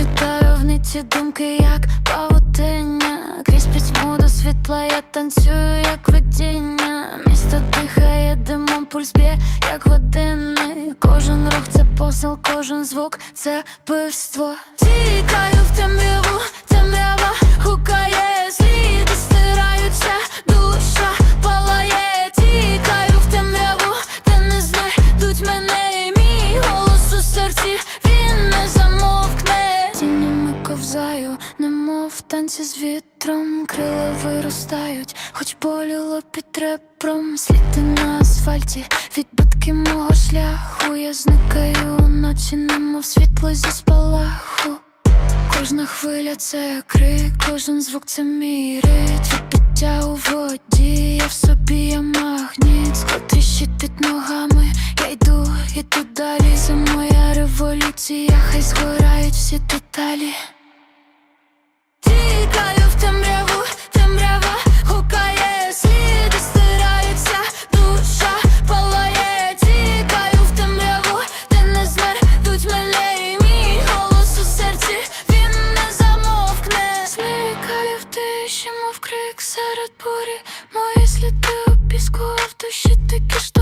Літаю в ниці думки, як павутиння. Крізь пітьму до світла я танцюю, як видіння. Місто дихає димом, пульс б'є, як годинник. Кожен рух це посил, кожен звук це пивство Тікаю в темряву, в танці з вітром Крила виростають, хоч боліло під репром Сліди на асфальті, відбитки мого шляху. Я зникаю уночі, немов світло зі спалаху. Кожна хвиля це крик, кожен звук це мій рит Відбиття у воді, я в собі я магніт. Склад під ногами, я йду, іду далі. Це моя революція, хай згорають всі деталі крик серед бурі, мої сліди у піску, а в душі такі ж